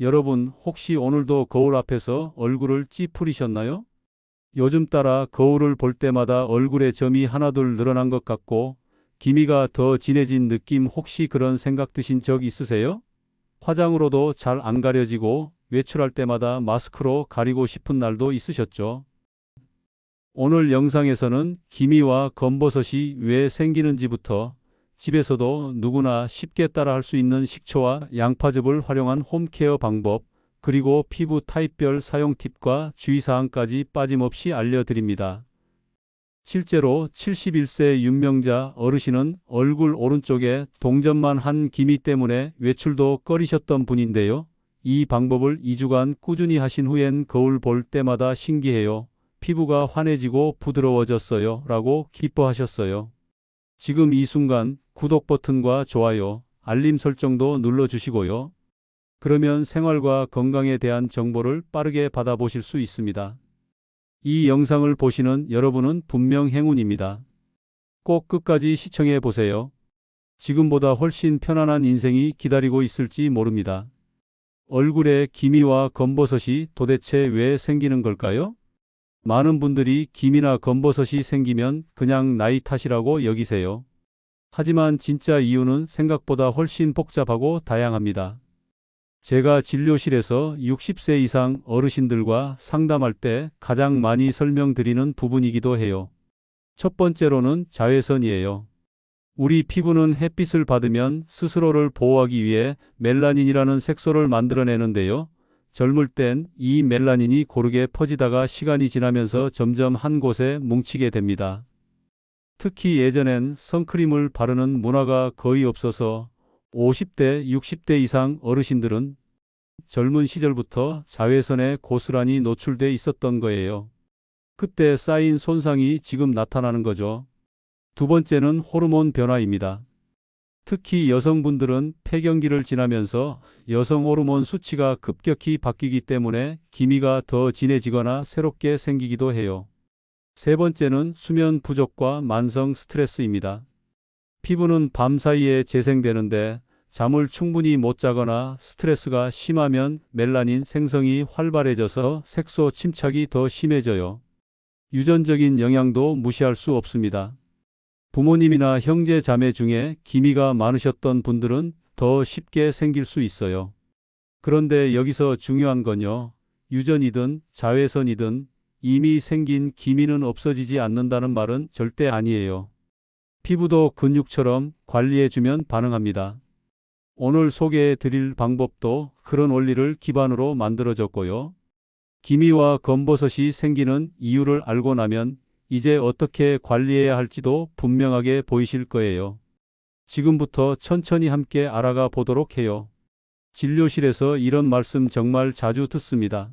여러분, 혹시 오늘도 거울 앞에서 얼굴을 찌푸리셨나요? 요즘 따라 거울을 볼 때마다 얼굴에 점이 하나둘 늘어난 것 같고, 기미가 더 진해진 느낌 혹시 그런 생각 드신 적 있으세요? 화장으로도 잘 안 가려지고, 외출할 때마다 마스크로 가리고 싶은 날도 있으셨죠? 오늘 영상에서는 기미와 검버섯이 왜 생기는지부터 집에서도 누구나 쉽게 따라할 수 있는 식초와 양파즙을 활용한 홈케어 방법, 그리고 피부 타입별 사용 팁과 주의사항까지 빠짐없이 알려드립니다. 실제로 71세 윤명자 어르신은 얼굴 오른쪽에 동전만 한 기미 때문에 외출도 꺼리셨던 분인데요. 이 방법을 2주간 꾸준히 하신 후엔 거울 볼 때마다 신기해요. 피부가 환해지고 부드러워졌어요. 라고 기뻐하셨어요. 지금 이 순간 구독 버튼과 좋아요, 알림 설정도 눌러주시고요. 그러면 생활과 건강에 대한 정보를 빠르게 받아보실 수 있습니다. 이 영상을 보시는 여러분은 분명 행운입니다. 꼭 끝까지 시청해 보세요. 지금보다 훨씬 편안한 인생이 기다리고 있을지 모릅니다. 얼굴에 기미와 검버섯이 도대체 왜 생기는 걸까요? 많은 분들이 기미나 검버섯이 생기면 그냥 나이 탓이라고 여기세요. 하지만 진짜 이유는 생각보다 훨씬 복잡하고 다양합니다. 제가 진료실에서 60세 이상 어르신들과 상담할 때 가장 많이 설명드리는 부분이기도 해요. 첫 번째로는 자외선이에요. 우리 피부는 햇빛을 받으면 스스로를 보호하기 위해 멜라닌이라는 색소를 만들어내는데요. 젊을 땐 이 멜라닌이 고르게 퍼지다가 시간이 지나면서 점점 한 곳에 뭉치게 됩니다. 특히 예전엔 선크림을 바르는 문화가 거의 없어서 50대, 60대 이상 어르신들은 젊은 시절부터 자외선에 고스란히 노출돼 있었던 거예요. 그때 쌓인 손상이 지금 나타나는 거죠. 두 번째는 호르몬 변화입니다. 특히 여성분들은 폐경기를 지나면서 여성 호르몬 수치가 급격히 바뀌기 때문에 기미가 더 진해지거나 새롭게 생기기도 해요. 세 번째는 수면 부족과 만성 스트레스입니다. 피부는 밤 사이에 재생되는데 잠을 충분히 못 자거나 스트레스가 심하면 멜라닌 생성이 활발해져서 색소 침착이 더 심해져요. 유전적인 영향도 무시할 수 없습니다. 부모님이나 형제 자매 중에 기미가 많으셨던 분들은 더 쉽게 생길 수 있어요. 그런데 여기서 중요한 건요. 유전이든 자외선이든 이미 생긴 기미는 없어지지 않는다는 말은 절대 아니에요. 피부도 근육처럼 관리해주면 반응합니다. 오늘 소개해 드릴 방법도 그런 원리를 기반으로 만들어졌고요. 기미와 검버섯이 생기는 이유를 알고 나면 이제 어떻게 관리해야 할지도 분명하게 보이실 거예요. 지금부터 천천히 함께 알아가 보도록 해요. 진료실에서 이런 말씀 정말 자주 듣습니다.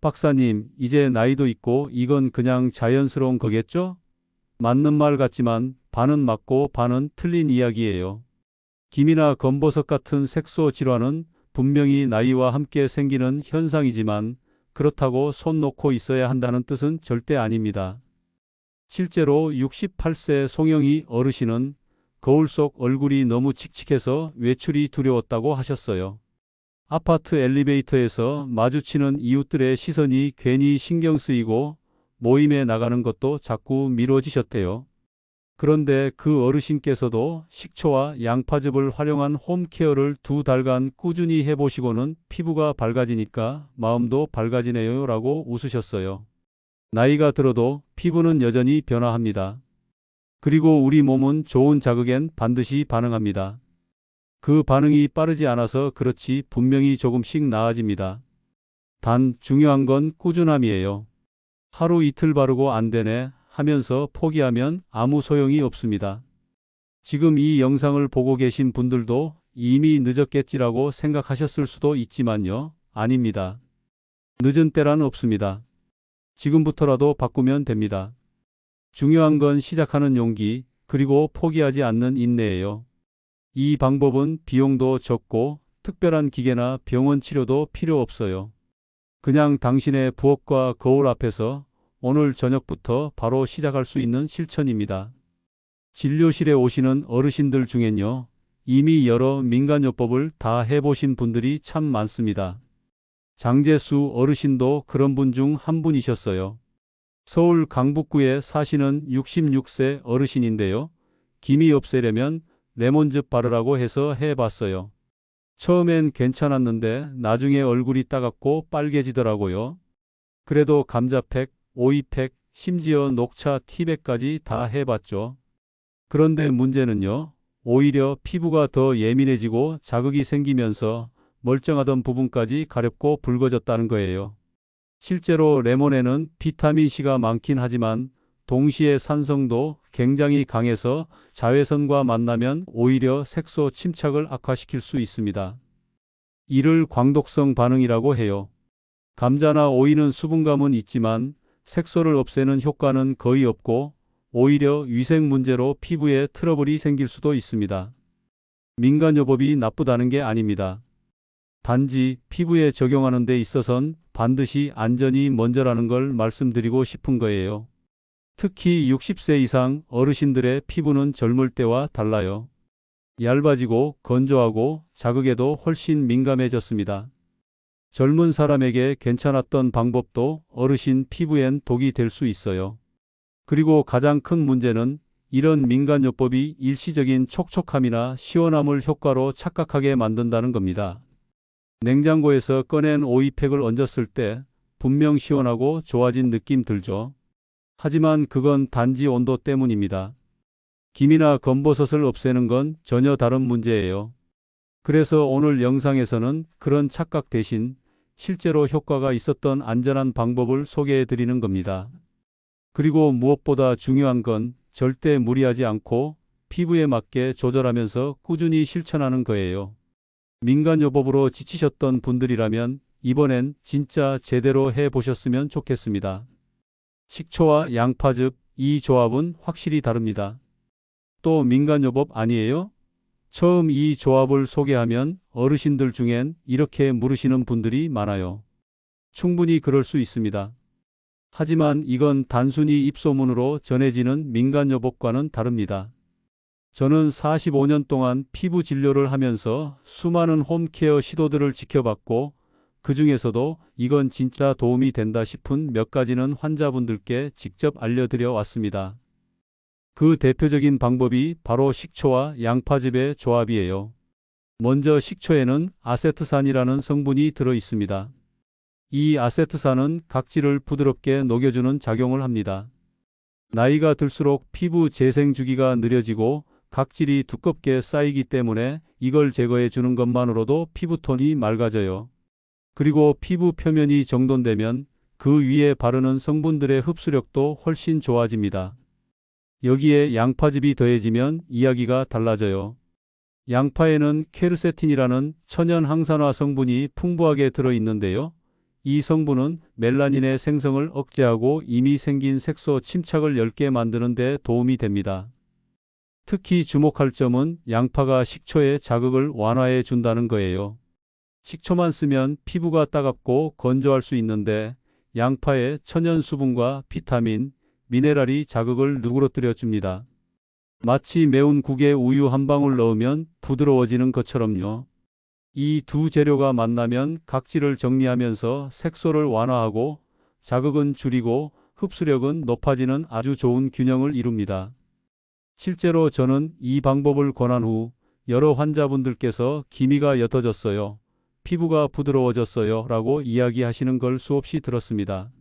박사님, 이제 나이도 있고 이건 그냥 자연스러운 거겠죠? 맞는 말 같지만 반은 맞고 반은 틀린 이야기예요. 김이나 검버섯 같은 색소 질환은 분명히 나이와 함께 생기는 현상이지만 그렇다고 손 놓고 있어야 한다는 뜻은 절대 아닙니다. 실제로 68세 송영희 어르신은 거울 속 얼굴이 너무 칙칙해서 외출이 두려웠다고 하셨어요. 아파트 엘리베이터에서 마주치는 이웃들의 시선이 괜히 신경 쓰이고 모임에 나가는 것도 자꾸 미뤄지셨대요. 그런데 그 어르신께서도 식초와 양파즙을 활용한 홈케어를 두 달간 꾸준히 해보시고는 피부가 밝아지니까 마음도 밝아지네요 라고 웃으셨어요. 나이가 들어도 피부는 여전히 변화합니다. 그리고 우리 몸은 좋은 자극엔 반드시 반응합니다. 그 반응이 빠르지 않아서 그렇지 분명히 조금씩 나아집니다. 단 중요한 건 꾸준함이에요. 하루 이틀 바르고 안 되네 하면서 포기하면 아무 소용이 없습니다. 지금 이 영상을 보고 계신 분들도 이미 늦었겠지라고 생각하셨을 수도 있지만요. 아닙니다. 늦은 때란 없습니다. 지금부터라도 바꾸면 됩니다. 중요한 건 시작하는 용기, 그리고 포기하지 않는 인내예요. 이 방법은 비용도 적고 특별한 기계나 병원 치료도 필요 없어요. 그냥 당신의 부엌과 거울 앞에서 오늘 저녁부터 바로 시작할 수 있는 실천입니다. 진료실에 오시는 어르신들 중엔요, 이미 여러 민간요법을 다 해보신 분들이 참 많습니다. 장재수 어르신도 그런 분 중 한 분이셨어요. 서울 강북구에 사시는 66세 어르신인데요. 김이 없애려면 레몬즙 바르라고 해서 해봤어요. 처음엔 괜찮았는데 나중에 얼굴이 따갑고 빨개지더라고요. 그래도 감자팩, 오이팩, 심지어 녹차 티백까지 다 해봤죠. 그런데 문제는요. 오히려 피부가 더 예민해지고 자극이 생기면서 멀쩡하던 부분까지 가렵고 붉어졌다는 거예요. 실제로 레몬에는 비타민C가 많긴 하지만 동시에 산성도 굉장히 강해서 자외선과 만나면 오히려 색소 침착을 악화시킬 수 있습니다. 이를 광독성 반응이라고 해요. 감자나 오이는 수분감은 있지만 색소를 없애는 효과는 거의 없고 오히려 위생 문제로 피부에 트러블이 생길 수도 있습니다. 민간요법이 나쁘다는 게 아닙니다. 단지 피부에 적용하는 데 있어선 반드시 안전이 먼저라는 걸 말씀드리고 싶은 거예요. 특히 60세 이상 어르신들의 피부는 젊을 때와 달라요. 얇아지고 건조하고 자극에도 훨씬 민감해졌습니다. 젊은 사람에게 괜찮았던 방법도 어르신 피부엔 독이 될 수 있어요. 그리고 가장 큰 문제는 이런 민간요법이 일시적인 촉촉함이나 시원함을 효과로 착각하게 만든다는 겁니다. 냉장고에서 꺼낸 오이팩을 얹었을 때 분명 시원하고 좋아진 느낌 들죠. 하지만 그건 단지 온도 때문입니다. 김이나 검버섯을 없애는 건 전혀 다른 문제예요. 그래서 오늘 영상에서는 그런 착각 대신 실제로 효과가 있었던 안전한 방법을 소개해 드리는 겁니다. 그리고 무엇보다 중요한 건 절대 무리하지 않고 피부에 맞게 조절하면서 꾸준히 실천하는 거예요. 민간요법으로 지치셨던 분들이라면 이번엔 진짜 제대로 해 보셨으면 좋겠습니다. 식초와 양파즙 이 조합은 확실히 다릅니다. 또 민간요법 아니에요? 처음 이 조합을 소개하면 어르신들 중엔 이렇게 물으시는 분들이 많아요. 충분히 그럴 수 있습니다. 하지만 이건 단순히 입소문으로 전해지는 민간요법과는 다릅니다. 저는 45년 동안 피부 진료를 하면서 수많은 홈케어 시도들을 지켜봤고 그 중에서도 이건 진짜 도움이 된다 싶은 몇 가지는 환자분들께 직접 알려드려 왔습니다. 그 대표적인 방법이 바로 식초와 양파즙의 조합이에요. 먼저 식초에는 아세트산이라는 성분이 들어 있습니다. 이 아세트산은 각질을 부드럽게 녹여주는 작용을 합니다. 나이가 들수록 피부 재생 주기가 느려지고 각질이 두껍게 쌓이기 때문에 이걸 제거해 주는 것만으로도 피부톤이 맑아져요. 그리고 피부 표면이 정돈되면 그 위에 바르는 성분들의 흡수력도 훨씬 좋아집니다. 여기에 양파즙이 더해지면 이야기가 달라져요. 양파에는 케르세틴이라는 천연 항산화 성분이 풍부하게 들어 있는데요. 이 성분은 멜라닌의 생성을 억제하고 이미 생긴 색소 침착을 엷게 만드는 데 도움이 됩니다. 특히 주목할 점은 양파가 식초의 자극을 완화해 준다는 거예요. 식초만 쓰면 피부가 따갑고 건조할 수 있는데 양파의 천연 수분과 비타민, 미네랄이 자극을 누그러뜨려 줍니다. 마치 매운 국에 우유 한 방울 넣으면 부드러워지는 것처럼요. 이 두 재료가 만나면 각질을 정리하면서 색소를 완화하고 자극은 줄이고 흡수력은 높아지는 아주 좋은 균형을 이룹니다. 실제로 저는 이 방법을 권한 후 여러 환자분들께서 기미가 옅어졌어요. 피부가 부드러워졌어요. 라고 이야기하시는 걸 수없이 들었습니다.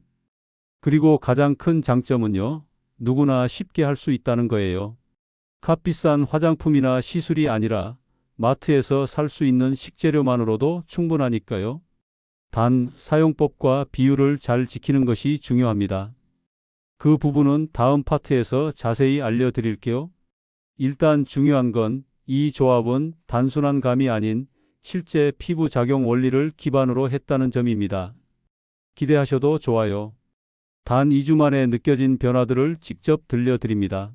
그리고 가장 큰 장점은요. 누구나 쉽게 할 수 있다는 거예요. 값비싼 화장품이나 시술이 아니라 마트에서 살 수 있는 식재료만으로도 충분하니까요. 단 사용법과 비율을 잘 지키는 것이 중요합니다. 그 부분은 다음 파트에서 자세히 알려드릴게요. 일단 중요한 건 이 조합은 단순한 감이 아닌 실제 피부 작용 원리를 기반으로 했다는 점입니다. 기대하셔도 좋아요. 단 2주 만에 느껴진 변화들을 직접 들려드립니다.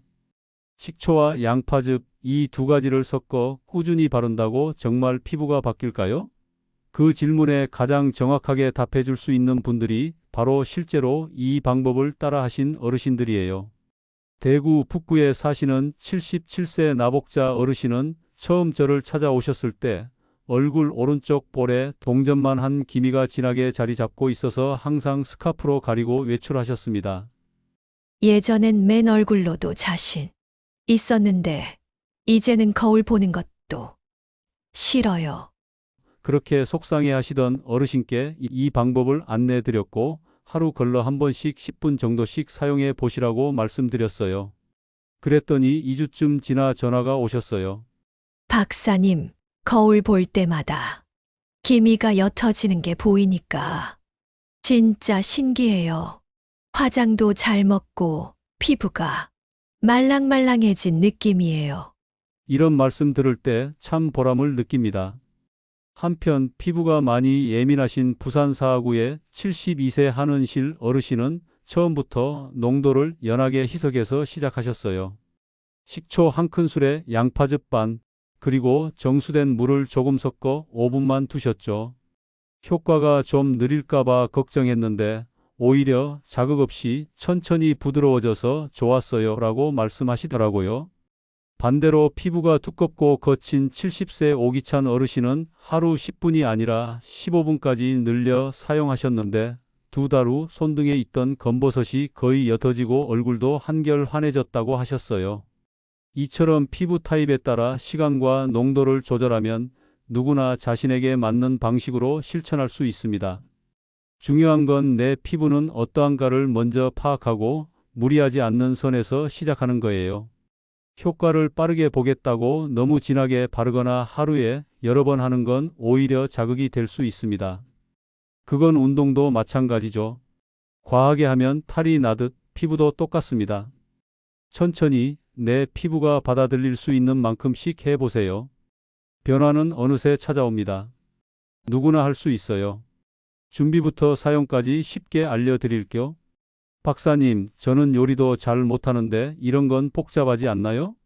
식초와 양파즙 이 두 가지를 섞어 꾸준히 바른다고 정말 피부가 바뀔까요? 그 질문에 가장 정확하게 답해 줄 수 있는 분들이 바로 실제로 이 방법을 따라 하신 어르신들이에요. 대구 북구에 사시는 77세 나복자 어르신은 처음 저를 찾아오셨을 때 얼굴 오른쪽 볼에 동전만 한 기미가 진하게 자리 잡고 있어서 항상 스카프로 가리고 외출하셨습니다. 예전엔 맨 얼굴로도 자신 있었는데, 이제는 거울 보는 것도 싫어요. 그렇게 속상해 하시던 어르신께 이- 이 방법을 안내 드렸고 하루 걸러 한 번씩 10분 정도씩 사용해 보시라고 말씀드렸어요. 그랬더니 2주쯤 지나 전화가 오셨어요. 박사님, 거울 볼 때마다 기미가 옅어지는 게 보이니까 진짜 신기해요. 화장도 잘 먹고 피부가 말랑말랑해진 느낌이에요. 이런 말씀 들을 때 참 보람을 느낍니다. 한편 피부가 많이 예민하신 부산 사하구의 72세 한은실 어르신은 처음부터 농도를 연하게 희석해서 시작하셨어요. 식초 한 큰술에 양파즙 반, 그리고 정수된 물을 조금 섞어 5분만 두셨죠. 효과가 좀 느릴까봐 걱정했는데 오히려 자극 없이 천천히 부드러워져서 좋았어요 라고 말씀하시더라고요. 반대로 피부가 두껍고 거친 70세 오기찬 어르신은 하루 10분이 아니라 15분까지 늘려 사용하셨는데 두 달 후 손등에 있던 검버섯이 거의 옅어지고 얼굴도 한결 환해졌다고 하셨어요. 이처럼 피부 타입에 따라 시간과 농도를 조절하면 누구나 자신에게 맞는 방식으로 실천할 수 있습니다. 중요한 건 내 피부는 어떠한가를 먼저 파악하고 무리하지 않는 선에서 시작하는 거예요. 효과를 빠르게 보겠다고 너무 진하게 바르거나 하루에 여러 번 하는 건 오히려 자극이 될 수 있습니다. 그건 운동도 마찬가지죠. 과하게 하면 탈이 나듯 피부도 똑같습니다. 천천히 내 피부가 받아들일 수 있는 만큼씩 해보세요. 변화는 어느새 찾아옵니다. 누구나 할 수 있어요. 준비부터 사용까지 쉽게 알려드릴게요. 박사님, 저는 요리도 잘 못하는데 이런 건 복잡하지 않나요?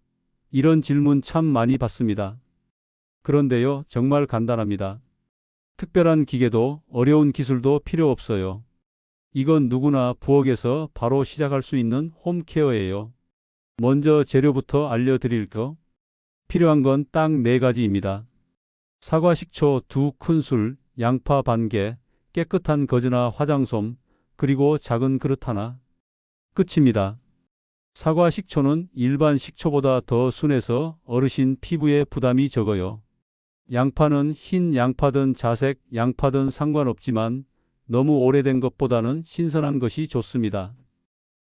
이런 질문 참 많이 받습니다. 그런데요, 정말 간단합니다. 특별한 기계도 어려운 기술도 필요 없어요. 이건 누구나 부엌에서 바로 시작할 수 있는 홈케어예요. 먼저 재료부터 알려드릴게요. 필요한 건 딱 네 가지입니다. 사과 식초 두 큰술, 양파 반 개, 깨끗한 거즈나 화장솜, 그리고 작은 그릇 하나. 끝입니다. 사과 식초는 일반 식초보다 더 순해서 어르신 피부에 부담이 적어요. 양파는 흰 양파든 자색 양파든 상관없지만 너무 오래된 것보다는 신선한 것이 좋습니다.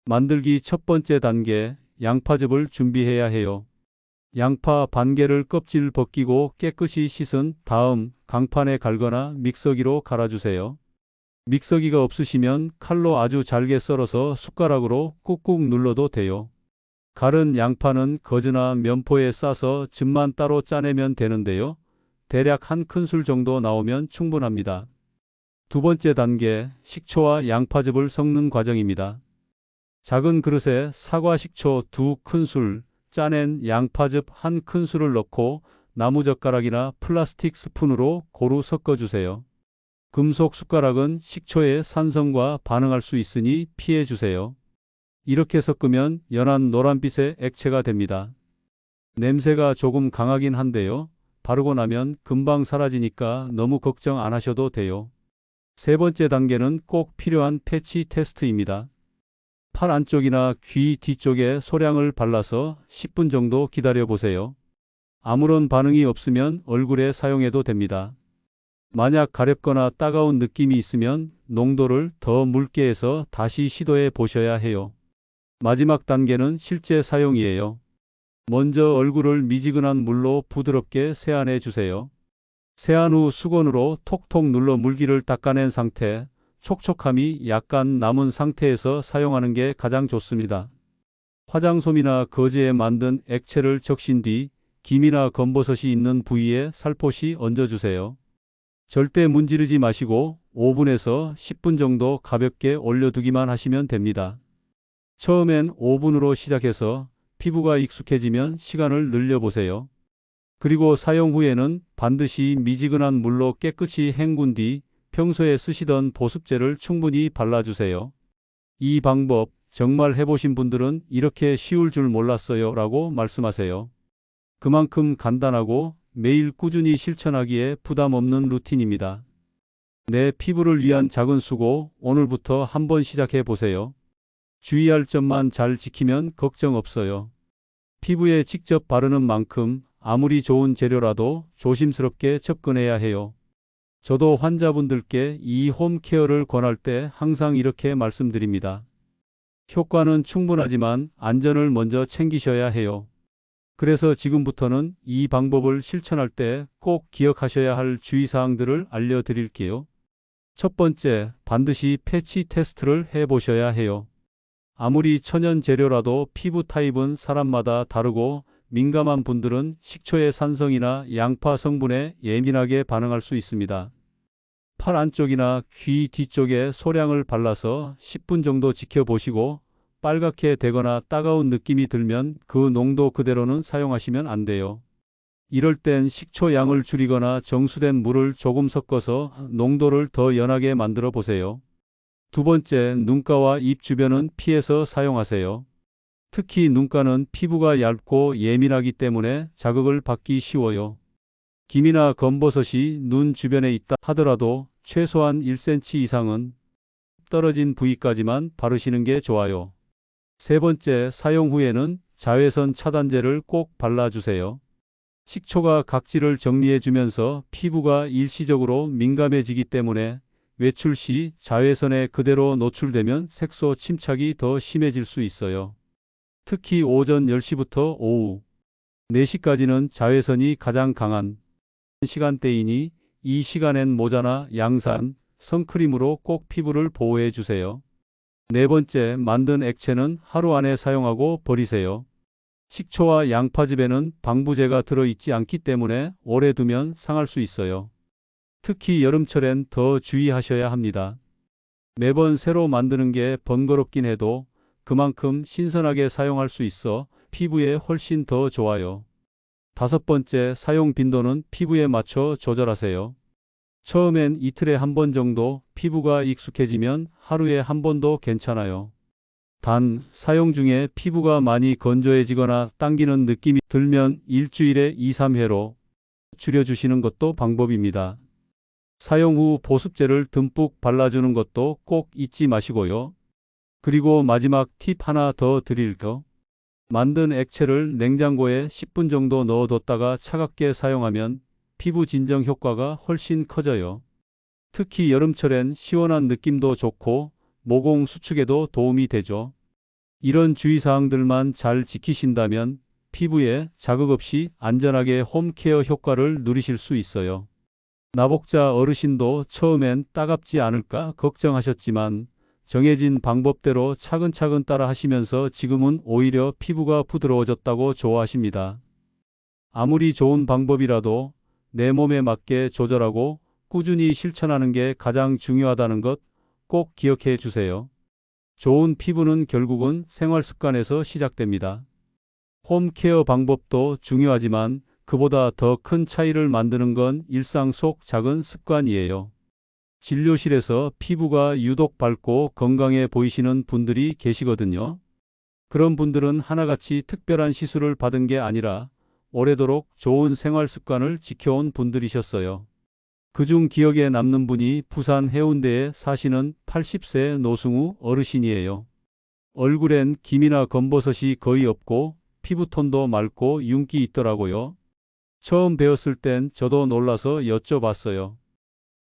만들기 첫 번째 단계, 양파즙을 준비해야 해요. 양파 반 개를 껍질 벗기고 깨끗이 씻은 다음 강판에 갈거나 믹서기로 갈아주세요. 믹서기가 없으시면 칼로 아주 잘게 썰어서 숟가락으로 꾹꾹 눌러도 돼요. 갈은 양파는 거즈나 면포에 싸서 즙만 따로 짜내면 되는데요. 대략 한 큰술 정도 나오면 충분합니다. 두 번째 단계, 식초와 양파즙을 섞는 과정입니다. 작은 그릇에 사과 식초 두 큰술, 짜낸 양파즙 한 큰술을 넣고 나무젓가락이나 플라스틱 스푼으로 고루 섞어주세요. 금속 숟가락은 식초의 산성과 반응할 수 있으니 피해 주세요. 이렇게 섞으면 연한 노란빛의 액체가 됩니다. 냄새가 조금 강하긴 한데요. 바르고 나면 금방 사라지니까 너무 걱정 안 하셔도 돼요. 세 번째 단계는 꼭 필요한 패치 테스트입니다. 팔 안쪽이나 귀 뒤쪽에 소량을 발라서 10분 정도 기다려 보세요. 아무런 반응이 없으면 얼굴에 사용해도 됩니다. 만약 가렵거나 따가운 느낌이 있으면 농도를 더 묽게 해서 다시 시도해 보셔야 해요. 마지막 단계는 실제 사용이에요. 먼저 얼굴을 미지근한 물로 부드럽게 세안해 주세요. 세안 후 수건으로 톡톡 눌러 물기를 닦아낸 상태, 촉촉함이 약간 남은 상태에서 사용하는 게 가장 좋습니다. 화장솜이나 거즈에 만든 액체를 적신 뒤 김이나 검버섯이 있는 부위에 살포시 얹어주세요. 절대 문지르지 마시고 5분에서 10분 정도 가볍게 올려두기만 하시면 됩니다. 처음엔 5분으로 시작해서 피부가 익숙해지면 시간을 늘려보세요. 그리고 사용 후에는 반드시 미지근한 물로 깨끗이 헹군 뒤 평소에 쓰시던 보습제를 충분히 발라주세요. 이 방법 정말 해보신 분들은 이렇게 쉬울 줄 몰랐어요 라고 말씀하세요. 그만큼 간단하고 매일 꾸준히 실천하기에 부담 없는 루틴입니다. 내 피부를 위한 작은 수고 오늘부터 한번 시작해 보세요. 주의할 점만 잘 지키면 걱정 없어요. 피부에 직접 바르는 만큼 아무리 좋은 재료라도 조심스럽게 접근해야 해요. 저도 환자분들께 이 홈케어를 권할 때 항상 이렇게 말씀드립니다. 효과는 충분하지만 안전을 먼저 챙기셔야 해요. 그래서 지금부터는 이 방법을 실천할 때 꼭 기억하셔야 할 주의사항들을 알려드릴게요. 첫 번째, 반드시 패치 테스트를 해보셔야 해요. 아무리 천연 재료라도 피부 타입은 사람마다 다르고 민감한 분들은 식초의 산성이나 양파 성분에 예민하게 반응할 수 있습니다. 팔 안쪽이나 귀 뒤쪽에 소량을 발라서 10분 정도 지켜보시고 빨갛게 되거나 따가운 느낌이 들면 그 농도 그대로는 사용하시면 안 돼요. 이럴 땐 식초 양을 줄이거나 정수된 물을 조금 섞어서 농도를 더 연하게 만들어 보세요. 두 번째, 눈가와 입 주변은 피해서 사용하세요. 특히 눈가는 피부가 얇고 예민하기 때문에 자극을 받기 쉬워요. 김이나 검버섯이 눈 주변에 있다 하더라도 최소한 1cm 이상은 떨어진 부위까지만 바르시는 게 좋아요. 세 번째, 사용 후에는 자외선 차단제를 꼭 발라주세요. 식초가 각질을 정리해주면서 피부가 일시적으로 민감해지기 때문에 외출 시 자외선에 그대로 노출되면 색소 침착이 더 심해질 수 있어요. 특히 오전 10시부터 오후 4시까지는 자외선이 가장 강한 시간대이니 이 시간엔 모자나 양산, 선크림으로 꼭 피부를 보호해 주세요. 네 번째, 만든 액체는 하루 안에 사용하고 버리세요. 식초와 양파즙에는 방부제가 들어있지 않기 때문에 오래 두면 상할 수 있어요. 특히 여름철엔 더 주의하셔야 합니다. 매번 새로 만드는 게 번거롭긴 해도 그만큼 신선하게 사용할 수 있어 피부에 훨씬 더 좋아요. 다섯 번째, 사용 빈도는 피부에 맞춰 조절하세요. 처음엔 이틀에 한 번 정도 피부가 익숙해지면 하루에 한 번도 괜찮아요. 단, 사용 중에 피부가 많이 건조해지거나 당기는 느낌이 들면 일주일에 2, 3회로 줄여주시는 것도 방법입니다. 사용 후 보습제를 듬뿍 발라주는 것도 꼭 잊지 마시고요. 그리고 마지막 팁 하나 더 드릴 거. 만든 액체를 냉장고에 10분 정도 넣어뒀다가 차갑게 사용하면 피부 진정 효과가 훨씬 커져요. 특히 여름철엔 시원한 느낌도 좋고 모공 수축에도 도움이 되죠. 이런 주의사항들만 잘 지키신다면 피부에 자극 없이 안전하게 홈케어 효과를 누리실 수 있어요. 나복자 어르신도 처음엔 따갑지 않을까 걱정하셨지만 정해진 방법대로 차근차근 따라 하시면서 지금은 오히려 피부가 부드러워졌다고 좋아하십니다. 아무리 좋은 방법이라도 내 몸에 맞게 조절하고 꾸준히 실천하는 게 가장 중요하다는 것 꼭 기억해 주세요. 좋은 피부는 결국은 생활 습관에서 시작됩니다. 홈케어 방법도 중요하지만 그보다 더 큰 차이를 만드는 건 일상 속 작은 습관이에요. 진료실에서 피부가 유독 밝고 건강해 보이시는 분들이 계시거든요. 그런 분들은 하나같이 특별한 시술을 받은 게 아니라 오래도록 좋은 생활 습관을 지켜온 분들이셨어요. 그중 기억에 남는 분이 부산 해운대에 사시는 80세 노승우 어르신이에요. 얼굴엔 김이나 검버섯이 거의 없고 피부톤도 맑고 윤기 있더라고요. 처음 배웠을 땐 저도 놀라서 여쭤봤어요.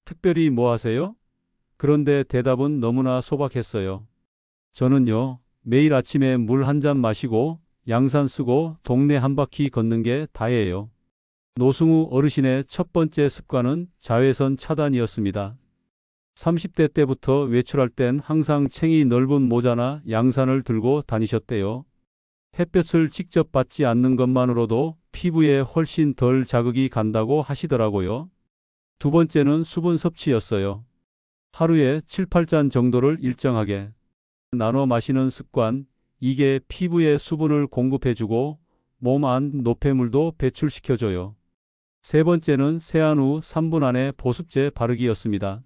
특별히 뭐 하세요? 그런데 대답은 너무나 소박했어요. 저는요, 매일 아침에 물 한 잔 마시고 양산 쓰고 동네 한 바퀴 걷는 게 다예요. 노승우 어르신의 첫 번째 습관은 자외선 차단이었습니다. 30대 때부터 외출할 땐 항상 챙이 넓은 모자나 양산을 들고 다니셨대요. 햇볕을 직접 받지 않는 것만으로도 피부에 훨씬 덜 자극이 간다고 하시더라고요. 두 번째는 수분 섭취였어요. 하루에 7, 8잔 정도를 일정하게 나눠 마시는 습관, 이게 피부에 수분을 공급해주고 몸 안 노폐물도 배출시켜줘요. 세 번째는 세안 후 3분 안에 보습제 바르기였습니다.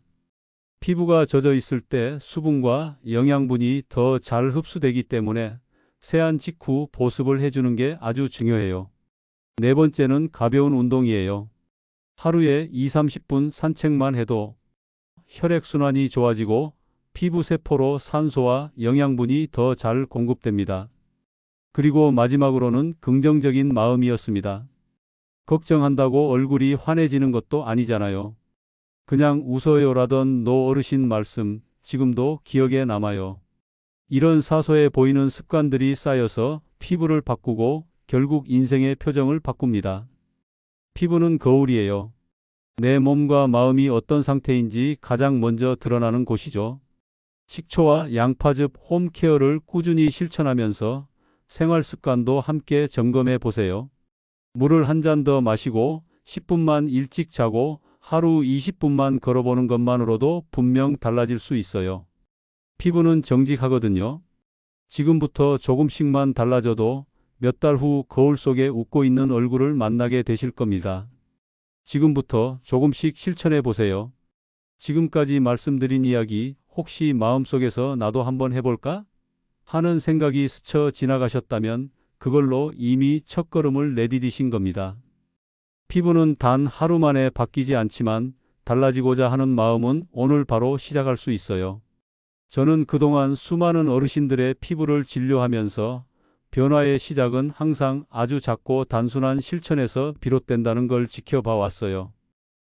피부가 젖어 있을 때 수분과 영양분이 더 잘 흡수되기 때문에 세안 직후 보습을 해주는 게 아주 중요해요. 네 번째는 가벼운 운동이에요. 하루에 2, 30분 산책만 해도 혈액순환이 좋아지고 피부 세포로 산소와 영양분이 더 잘 공급됩니다. 그리고 마지막으로는 긍정적인 마음이었습니다. 걱정한다고 얼굴이 환해지는 것도 아니잖아요. 그냥 웃어요라던 노 어르신 말씀 지금도 기억에 남아요. 이런 사소해 보이는 습관들이 쌓여서 피부를 바꾸고 결국 인생의 표정을 바꿉니다. 피부는 거울이에요. 내 몸과 마음이 어떤 상태인지 가장 먼저 드러나는 곳이죠. 식초와 양파즙 홈케어를 꾸준히 실천하면서 생활 습관도 함께 점검해 보세요. 물을 한 잔 더 마시고 10분만 일찍 자고 하루 20분만 걸어보는 것만으로도 분명 달라질 수 있어요. 피부는 정직하거든요. 지금부터 조금씩만 달라져도 몇 달 후 거울 속에 웃고 있는 얼굴을 만나게 되실 겁니다. 지금부터 조금씩 실천해 보세요. 지금까지 말씀드린 이야기 혹시 마음속에서 나도 한번 해볼까? 하는 생각이 스쳐 지나가셨다면 그걸로 이미 첫걸음을 내디디신 겁니다. 피부는 단 하루 만에 바뀌지 않지만 달라지고자 하는 마음은 오늘 바로 시작할 수 있어요. 저는 그동안 수많은 어르신들의 피부를 진료하면서 변화의 시작은 항상 아주 작고 단순한 실천에서 비롯된다는 걸 지켜봐 왔어요.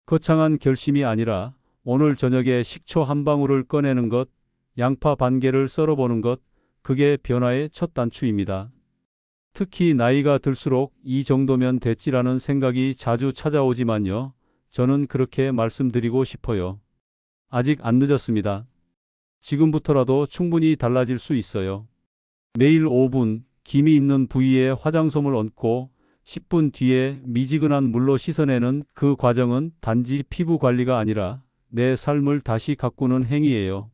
거창한 결심이 아니라 오늘 저녁에 식초 한 방울을 꺼내는 것, 양파 반 개를 썰어보는 것, 그게 변화의 첫 단추입니다. 특히 나이가 들수록 이 정도면 됐지라는 생각이 자주 찾아오지만요. 저는 그렇게 말씀드리고 싶어요. 아직 안 늦었습니다. 지금부터라도 충분히 달라질 수 있어요. 매일 5분 김이 있는 부위에 화장솜을 얹고 10분 뒤에 미지근한 물로 씻어내는 그 과정은 단지 피부 관리가 아니라 내 삶을 다시 가꾸는 행위예요.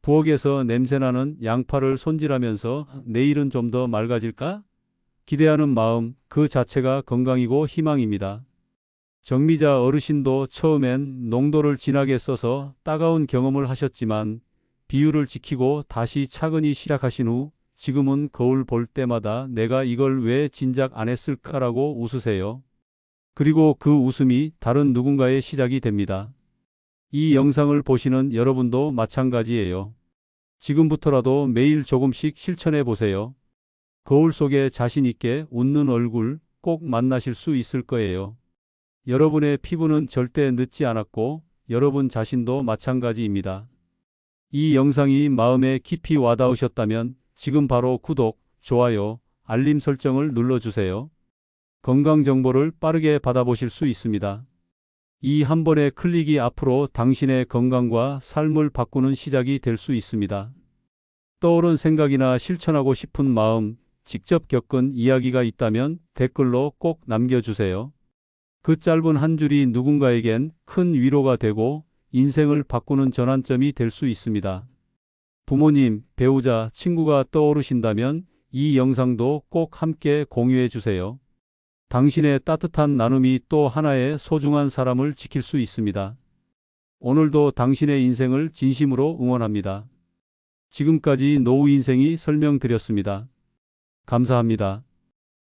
부엌에서 냄새나는 양파를 손질하면서 내일은 좀 더 맑아질까? 기대하는 마음 그 자체가 건강이고 희망입니다. 정미자 어르신도 처음엔 농도를 진하게 써서 따가운 경험을 하셨지만 비율을 지키고 다시 차근히 시작하신 후 지금은 거울 볼 때마다 내가 이걸 왜 진작 안 했을까라고 웃으세요. 그리고 그 웃음이 다른 누군가의 시작이 됩니다. 이 영상을 보시는 여러분도 마찬가지예요. 지금부터라도 매일 조금씩 실천해 보세요. 거울 속에 자신 있게 웃는 얼굴 꼭 만나실 수 있을 거예요. 여러분의 피부는 절대 늦지 않았고 여러분 자신도 마찬가지입니다. 이 영상이 마음에 깊이 와닿으셨다면 지금 바로 구독, 좋아요, 알림 설정을 눌러주세요. 건강 정보를 빠르게 받아보실 수 있습니다. 이 한 번의 클릭이 앞으로 당신의 건강과 삶을 바꾸는 시작이 될 수 있습니다. 떠오른 생각이나 실천하고 싶은 마음, 직접 겪은 이야기가 있다면 댓글로 꼭 남겨주세요. 그 짧은 한 줄이 누군가에겐 큰 위로가 되고 인생을 바꾸는 전환점이 될 수 있습니다. 부모님, 배우자, 친구가 떠오르신다면 이 영상도 꼭 함께 공유해 주세요. 당신의 따뜻한 나눔이 또 하나의 소중한 사람을 지킬 수 있습니다. 오늘도 당신의 인생을 진심으로 응원합니다. 지금까지 노후 인생이 설명드렸습니다. 감사합니다.